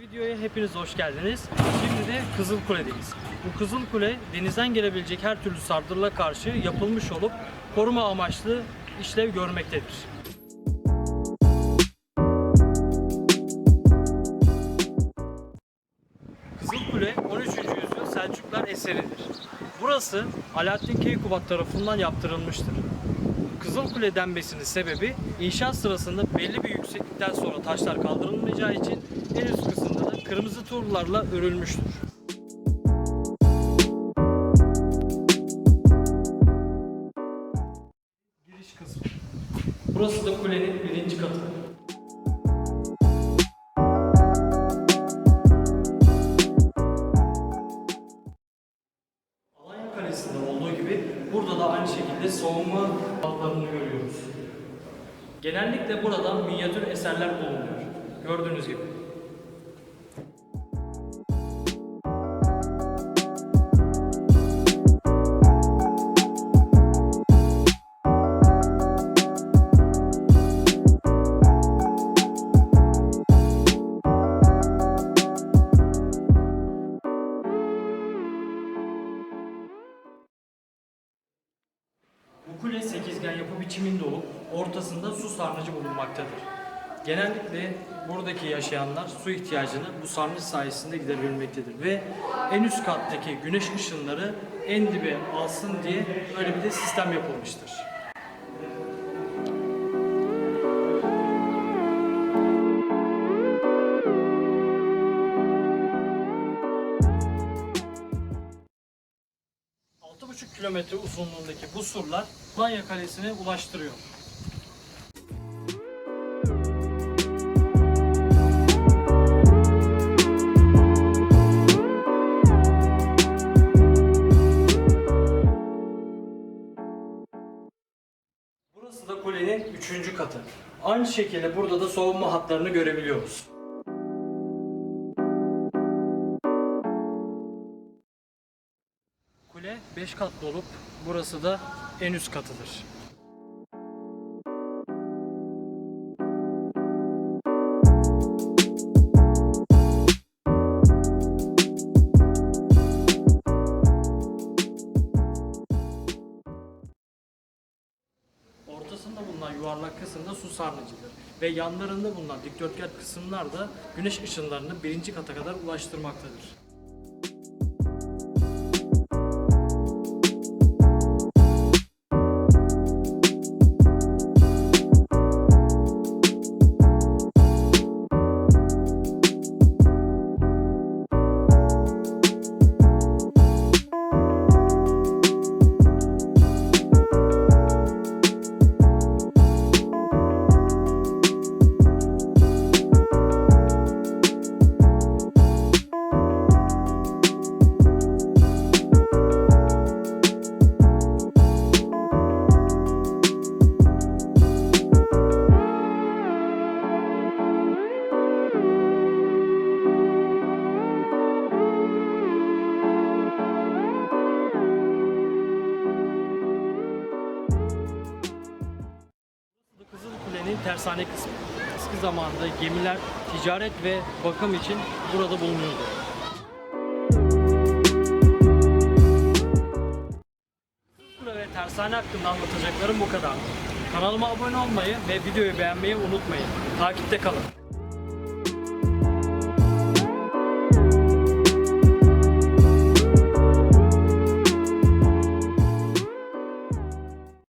Videoya hepiniz hoş geldiniz. Şimdi de Kızıl Kule'deyiz. Bu Kızıl Kule denizden gelebilecek her türlü saldırıla karşı yapılmış olup koruma amaçlı işlev görmektedir. Kızıl Kule 13. yüzyıl Selçuklar eseridir. Burası Alaaddin Keykubat tarafından yaptırılmıştır. Kızıl Kule denmesinin sebebi inşaat sırasında belli bir yükseklikten sonra taşlar kaldırılmayacağı için en üst kısımda da kırmızı tuğlalarla örülmüştür. Giriş kısmı. Burası da kulenin birinci katı. Kalesi'nde olduğu gibi burada da aynı şekilde savunma altlarını görüyoruz. Genellikle burada minyatür eserler bulunuyor. Gördüğünüz gibi. Kule sekizgen yapı biçiminde olup ortasında su sarnıcı bulunmaktadır. Genellikle buradaki yaşayanlar su ihtiyacını bu sarnıç sayesinde giderebilmektedir ve en üst kattaki güneş ışınları en dibe alsın diye böyle bir de sistem yapılmıştır. Altı buçuk kilometre uzunluğundaki bu surlar Alanya Kalesi'ne ulaştırıyor. Burası da kulenin üçüncü katı. Aynı şekilde burada da soğuma hatlarını görebiliyoruz. 5 katlı olup burası da en üst katıdır. Ortasında bulunan yuvarlak kısımda su sarnıcıdır ve yanlarında bulunan dikdörtgen kısımlar da güneş ışınlarını birinci kata kadar ulaştırmaktadır. Tersane kısmı. Eski zamanda gemiler ticaret ve bakım için burada bulunuyordu. Kule ve tersane hakkında anlatacaklarım bu kadar. Kanalıma abone olmayı ve videoyu beğenmeyi unutmayın. Takipte kalın.